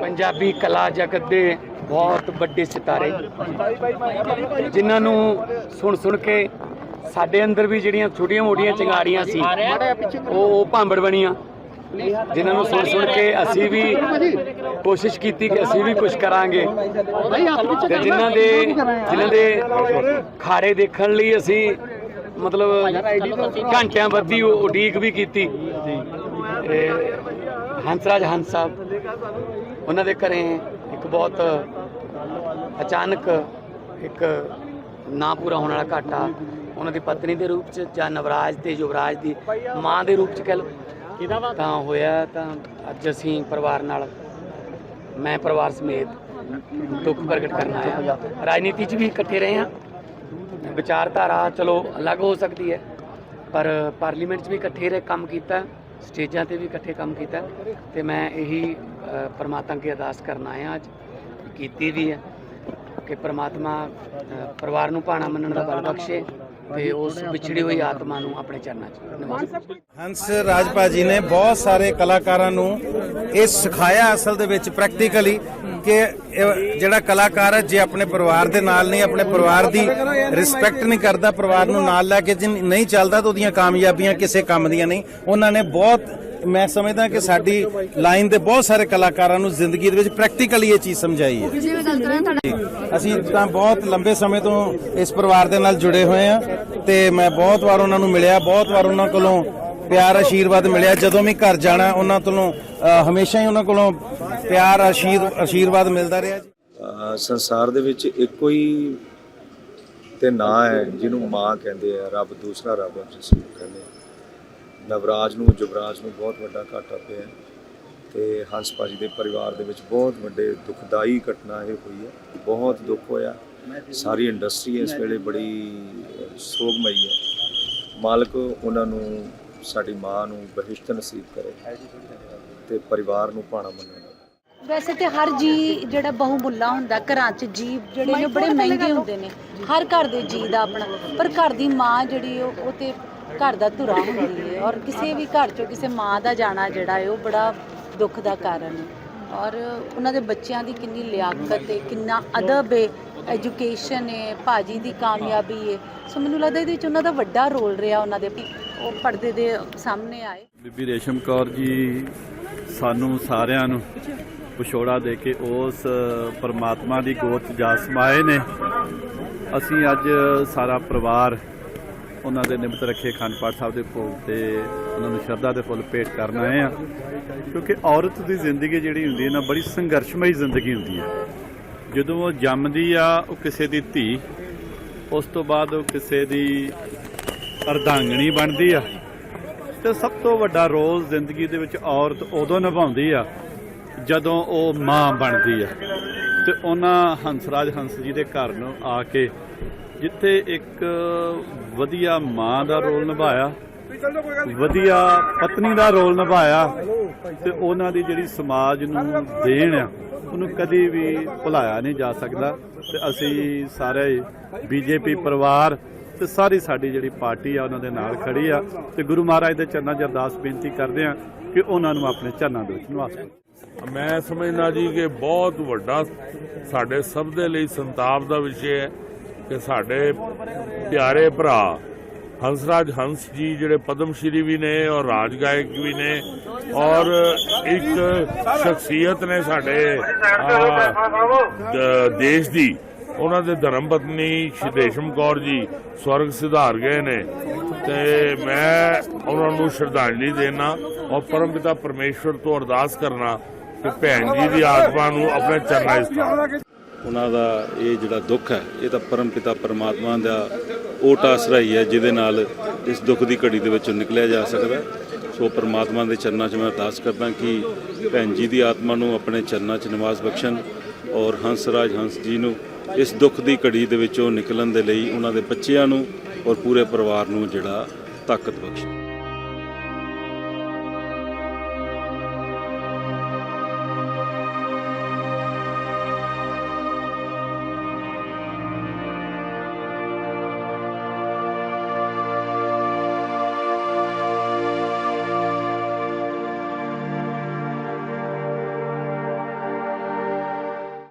ਪੰਜਾਬੀ ਕਲਾ ਜਗਤ ਦੇ ਬਹੁਤ ਵੱਡੇ ਸਿਤਾਰੇ। ਜਿਨ੍ਹਾਂ ਨੂੰ ਸੁਣ ਸੁਣ ਕੇ ਸਾਡੇ ਅੰਦਰ ਵੀ ਜਿਹੜੀਆਂ ਛੋਟੀਆਂ ਮੋਟੀਆਂ ਚਿੰਗਾੜੀਆਂ ਸੀ, ਉਹ ਭਾਂਬੜ ਬਣੀਆਂ। ਜਿਨ੍ਹਾਂ ਨੂੰ ਸੁਣ ਸੁਣ ਕੇ ਅਸੀਂ ਵੀ ਕੋਸ਼ਿਸ਼ ਕੀਤੀ ਕਿ ਅਸੀਂ ਵੀ ਕੁਝ ਕਰਾਂਗੇ। ਤੇ ਜਿਨ੍ਹਾਂ ਦੇ ਜਿਨ੍ਹਾਂ ਦੇ ਖਾਰੇ ਦੇਖਣ ਲਈ ਅਸੀਂ ਮਤਲਬ ਘੰਟਿਆਂ ਬੱਧੀ ਉਡੀਕ ਵੀ ਕੀਤੀ। ਤੇ ਹੰਸਰਾਜ ਹੰਸ ਸਾਹਿਬ ਉਹਨਾਂ ਦੇ ਘਰੇ ਇੱਕ ਬਹੁਤ ਅਚਾਨਕ ਇੱਕ ਨਾ ਪੂਰਾ ਹੋਣ ਵਾਲਾ ਘਾਟਾ ਉਹਨਾਂ ਦੀ ਪਤਨੀ ਦੇ ਰੂਪ ਚ ਜਾਂ ਨਵਰਾਜ ਤੇ ਯੁਵਰਾਜ ਦੀ ਮਾਂ ਦੇ ਰੂਪ ਚ ਕਹਿ ਲਓ ਤਾਂ ਹੋਇਆ ਤਾਂ ਅੱਜ ਅਸੀਂ ਪਰਿਵਾਰ ਨਾਲ ਮੈਂ ਪਰਿਵਾਰ ਸਮੇਤ ਦੁੱਖ ਪ੍ਰਗਟ ਕਰਨ ਆਇਆ। ਰਾਜਨੀਤੀ 'ਚ ਵੀ ਇਕੱਠੇ ਰਹੇ ਹਾਂ। ਵਿਚਾਰਧਾਰਾ ਚਲੋ ਅਲੱਗ ਹੋ ਸਕਦੀ ਹੈ ਪਰ ਪਾਰਲੀਮੈਂਟ 'ਚ ਵੀ ਇਕੱਠੇ ਰਹੇ ਕੰਮ ਕੀਤਾ। ਸਟੇਜਾਂ ਤੇ ਵੀ ਇਕੱਠੇ ਕੰਮ ਕੀਤਾ ਤੇ ਮੈਂ ਇਹੀ ਪਰਮਾਤਮਾ ਅੱਗੇ ਅਰਦਾਸ ਕਰਨ ਆਇਆ ਅੱਜ ਕੀਤੀ ਵੀ ਹੈ ਕਿ ਪਰਮਾਤਮਾ ਪਰਿਵਾਰ ਨੂੰ ਭਾਣਾ ਮੰਨਣ ਦਾ ਬਲ ਬਖਸ਼ੇ ਤੇ ਉਸ ਵਿਛੜੀ ਹੋਈ ਆਤਮਾ ਨੂੰ ਆਪਣੇ ਚਰਨਾਂ 'ਚ ਹੰਸ ਰਾਜਪਾ ਜੀ ਨੇ ਬਹੁਤ ਸਾਰੇ ਕਲਾਕਾਰਾਂ ਨੂੰ ਇਹ ਸਿਖਾਇਆ ਅਸਲ ਦੇ ਵਿੱਚ ਪ੍ਰੈਕਟੀਕਲੀ ਕਿ ਜਿਹੜਾ ਕਲਾਕਾਰ ਹੈ ਜੇ ਆਪਣੇ ਪਰਿਵਾਰ ਦੇ ਨਾਲ ਨਹੀਂ ਆਪਣੇ ਪਰਿਵਾਰ ਦੀ ਰਿਸਪੈਕਟ ਨਹੀਂ ਕਰਦਾ ਪਰਿਵਾਰ ਨੂੰ ਨਾਲ ਲੈ ਕੇ ਜੇ ਨਹੀਂ ਚੱਲਦਾ ਤਾਂ ਉਹਦੀਆਂ ਕਾਮਯਾਬੀਆਂ ਕਿਸੇ ਕੰਮ ਦੀਆਂ ਨਹੀਂ। ਉਹਨਾਂ ਨੇ ਬਹੁਤ ਮੈਂ ਸਮਝਦਾ ਕਿ ਸਾਡੀ ਲਾਈਨ ਦੇ ਬਹੁਤ ਸਾਰੇ ਕਲਾਕਾਰਾਂ ਨੂੰ ਜ਼ਿੰਦਗੀ ਦੇ ਵਿੱਚ ਪ੍ਰੈਕਟੀਕਲੀ ਇਹ ਚੀਜ਼ ਸਮਝਾਈ ਹੈ। ਅਸੀਂ ਤਾਂ ਬਹੁਤ ਲੰਬੇ ਸਮੇਂ ਤੋਂ ਇਸ ਪਰਿਵਾਰ ਦੇ ਨਾਲ ਜੁੜੇ ਹੋਏ ਆ ਤੇ ਮੈਂ ਬਹੁਤ ਵਾਰ ਉਹਨਾਂ ਨੂੰ ਮਿਲਿਆ ਬਹੁਤ ਵਾਰ ਉਹਨਾਂ ਕੋਲੋਂ ਪਿਆਰ ਆਸ਼ੀਰਵਾਦ ਮਿਲਿਆ। ਜਦੋਂ ਵੀ ਘਰ ਜਾਣਾ ਉਹਨਾਂ ਕੋਲੋਂ ਅ, ਹਮੇਸ਼ਾ ਹੀ ਉਹਨਾਂ ਕੋਲੋਂ ਪਿਆਰ ਆਸ਼ੀਰ ਆਸ਼ੀਰਵਾਦ ਮਿਲਦਾ ਰਿਹਾ ਸੰਸਾਰ ਦੇ ਵਿੱਚ ਇੱਕੋ ਹੀ ਤੇ ਨਾਂ ਹੈ ਜਿਹਨੂੰ ਮਾਂ ਕਹਿੰਦੇ ਆ ਰੱਬ ਦੂਸਰਾ ਰੱਬ ਜਿਸ ਨੂੰ ਕਹਿੰਦੇ ਆ। ਨਵਰਾਜ ਨੂੰ ਜੁਬਰਾਜ ਨੂੰ ਬਹੁਤ ਵੱਡਾ ਘਾਟਾ ਪਿਆ ਹੈ ਤੇ ਹੰਸ ਭਾਜੀ ਦੇ ਪਰਿਵਾਰ ਦੇ ਵਿੱਚ ਬਹੁਤ ਵੱਡੇ ਦੁਖਦਾਈ ਘਟਨਾ ਇਹ ਹੋਈ ਹੈ। ਬਹੁਤ ਦੁੱਖ ਹੋਇਆ। ਸਾਰੀ ਇੰਡਸਟਰੀ ਇਸ ਵੇਲੇ ਬੜੀ ਸੋਗਮਈ ਹੈ। ਮਾਲਕ ਉਹਨਾਂ ਨੂੰ, ਸਾਡੀ ਮਾਂ ਨੂੰ ਬਹਿਸ਼ਤ ਨਸੀਬ ਕਰੇ ਤੇ ਪਰਿਵਾਰ ਨੂੰ ਭਾਣਾ ਮੰਨਣ। ਵੈਸੇ ਤੇ ਹਰ ਜੀ ਜਿਹੜਾ ਬਹੁਮੁੱਲਾ ਹੁੰਦਾ, ਘਰਾਂ 'ਚ ਜੀ ਜਿਹੜੇ ਨੇ ਬੜੇ ਮਹਿੰਗੇ ਹੁੰਦੇ ਨੇ। ਹਰ ਘਰ ਦੇ ਜੀ ਦਾ ਆਪਣਾ, ਪਰ ਘਰ ਦੀ ਮਾਂ ਜਿਹੜੀ ਉਹ ਉਹ ਤੇ ਘਰ ਦਾ ਧੁਰਾ ਹੁੰਦੀ ਹੈ ਔਰ ਕਿਸੇ ਵੀ ਘਰ 'ਚੋਂ ਕਿਸੇ ਮਾਂ ਦਾ ਜਾਣਾ ਜਿਹੜਾ ਹੈ ਉਹ ਬੜਾ ਦੁੱਖ ਦਾ ਕਾਰਨ ਹੈ ਔਰ ਉਹਨਾਂ ਦੇ ਬੱਚਿਆਂ ਦੀ ਕਿੰਨੀ ਲਿਆਕਤ ਹੈ ਕਿੰਨਾ ਅਦਬ ਹੈ ਐਜੂਕੇਸ਼ਨ ਹੈ ਭਾਜੀ ਦੀ ਕਾਮਯਾਬੀ ਹੈ ਸੋ ਮੈਨੂੰ ਲੱਗਦਾ ਇਹਦੇ ਵਿੱਚ ਉਹਨਾਂ ਦਾ ਵੱਡਾ ਰੋਲ ਰਿਹਾ ਉਹਨਾਂ ਦੇ ਉਹ ਪਰਦੇ ਦੇ ਸਾਹਮਣੇ ਆਏ। ਬੀਬੀ ਰੇਸ਼ਮ ਕੌਰ ਜੀ ਸਾਨੂੰ ਸਾਰਿਆਂ ਨੂੰ ਵਿਛੋੜਾ ਦੇ ਕੇ ਉਸ ਪਰਮਾਤਮਾ ਦੀ ਗੋਦ 'ਚ ਜਾ ਸਮਾਏ ਨੇ। ਅਸੀਂ ਅੱਜ ਸਾਰਾ ਪਰਿਵਾਰ ਉਹਨਾਂ ਦੇ ਨਿਮਤ ਰੱਖੇ ਅਖੰਡ ਪਾਠ ਸਾਹਿਬ ਦੇ ਭੋਗ ਤੇ ਉਹਨਾਂ ਨੂੰ ਸ਼ਰਧਾ ਦੇ ਫੁੱਲ ਭੇਟ ਕਰਨ ਆਏ ਆ ਕਿਉਂਕਿ ਔਰਤ ਦੀ ਜ਼ਿੰਦਗੀ ਜਿਹੜੀ ਹੁੰਦੀ ਹੈ ਨਾ, ਬੜੀ ਸੰਘਰਸ਼ਮਈ ਜ਼ਿੰਦਗੀ ਹੁੰਦੀ ਹੈ। ਜਦੋਂ ਉਹ ਜੰਮਦੀ ਆ, ਉਹ ਕਿਸੇ ਦੀ ਧੀ, ਉਸ ਤੋਂ ਬਾਅਦ ਉਹ ਕਿਸੇ ਦੀ ਅਰਧਾਂਗਣੀ ਬਣਦੀ ਆ। ਤੇ ਸਭ ਤੋਂ ਵੱਡਾ ਰੋਲ ਜ਼ਿੰਦਗੀ ਦੇ ਵਿੱਚ ਔਰਤ ਉਦੋਂ ਨਿਭਾਉਂਦੀ ਆ, ਜਦੋਂ ਉਹ ਮਾਂ ਬਣਦੀ ਆ। ਤੇ ਉਹਨਾਂ ਹੰਸਰਾਜ ਹੰਸ ਜੀ ਦੇ ਘਰ ਨੂੰ ਆ ਕੇ ਜਿੱਥੇ ਇੱਕ ਵਧੀਆ ਮਾਂ ਦਾ ਰੋਲ ਨਿਭਾਇਆ, ਵਧੀਆ ਪਤਨੀ ਦਾ ਰੋਲ ਨਿਭਾਇਆ ਤੇ ਉਹਨਾਂ ਦੀ ਜਿਹੜੀ ਸਮਾਜ ਨੂੰ ਦੇਣ ਆ, ਉਹਨੂੰ ਕਦੀ ਵੀ ਭੁਲਾਇਆ ਨਹੀਂ ਜਾ ਸਕਦਾ। ਤੇ ਅਸੀਂ ਸਾਰੇ ਬੀਜੇਪੀ ਪਰਿਵਾਰ ਤੇ ਸਾਰੀ ਸਾਡੀ ਜਿਹੜੀ ਪਾਰਟੀ ਆ, ਉਹਨਾਂ ਦੇ ਨਾਲ ਖੜੀ ਆ ਤੇ ਗੁਰੂ ਮਹਾਰਾਜ ਦੇ ਚਰਨਾਂ 'ਚ ਅਰਦਾਸ ਬੇਨਤੀ ਕਰਦੇ ਆ ਕਿ ਉਹਨਾਂ ਨੂੰ ਆਪਣੇ ਚਰਨਾਂ ਦੇ ਵਿੱਚ ਨਿਵਾਸ ਕਰੋ। ਮੈਂ ਸਮਝਦਾ ਜੀ ਕਿ ਬਹੁਤ ਵੱਡਾ ਸਾਡੇ ਸਭ ਦੇ ਲਈ ਸੰਤਾਪ ਦਾ ਵਿਸ਼ੇ ਹੈ। ਕਿ ਸਾਡੇ ਪਿਆਰੇ ਭਰਾ ਹੰਸਰਾਜ ਹੰਸ ਜੀ ਜਿਹੜੇ ਪਦਮ ਸ਼੍ਰੀ ਵੀ ਨੇ ਔਰ ਰਾਜ ਗਾਇਕ ਵੀ ਨੇ ਔਰ ਇੱਕ ਸ਼ਖਸੀਅਤ ਨੇ ਸਾਡੇ ਦੇਸ਼ ਦੀ। ਉਹਨਾਂ ਦੇ ਧਰਮ ਪਤਨੀ ਸ਼੍ਰੀ ਰੇਸ਼ਮ ਕੌਰ ਜੀ ਸਵਰਗ ਸਿਧਾਰ ਗਏ ਨੇ ਤੇ ਮੈਂ ਉਹਨਾਂ ਨੂੰ ਸ਼ਰਧਾਂਜਲੀ ਦੇਣਾ ਔਰ ਪਰਮਪਿਤਾ ਪਰਮੇਸ਼ਵਰ ਤੋਂ ਅਰਦਾਸ ਕਰਨਾ ਕਿ ਭੈਣ ਜੀ ਦੀ ਆਤਮਾ ਨੂੰ ਆਪਣੇ ਚਰਨਾਂ 'ਚ ਸਥਾਨ ਉਹਨਾਂ ਦਾ ਇਹ ਜਿਹੜਾ ਦੁੱਖ ਹੈ, ਇਹ ਤਾਂ ਪਰਮ ਪਿਤਾ ਪਰਮਾਤਮਾ ਦਾ ਓਟ ਆਸਰਾ ਹੀ ਹੈ, ਜਿਹਦੇ ਨਾਲ ਇਸ ਦੁੱਖ ਦੀ ਘੜੀ ਦੇ ਵਿੱਚੋਂ ਨਿਕਲਿਆ ਜਾ ਸਕਦਾ ਸੋ ਪਰਮਾਤਮਾ ਦੇ ਚਰਨਾਂ 'ਚ ਮੈਂ ਅਰਦਾਸ ਕਰਦਾ ਕਿ ਭੈਣ ਜੀ ਦੀ ਆਤਮਾ ਨੂੰ ਆਪਣੇ ਚਰਨਾਂ 'ਚ ਨਿਵਾਸ ਬਖਸ਼ਣ ਔਰ ਹੰਸ ਰਾਜ ਹੰਸ ਜੀ ਨੂੰ ਇਸ ਦੁੱਖ ਦੀ ਘੜੀ ਦੇ ਵਿੱਚੋਂ ਨਿਕਲਣ ਦੇ ਲਈ ਉਹਨਾਂ ਦੇ ਬੱਚਿਆਂ ਨੂੰ ਔਰ ਪੂਰੇ ਪਰਿਵਾਰ ਨੂੰ ਜਿਹੜਾ ਤਾਕਤ ਬਖਸ਼ਣ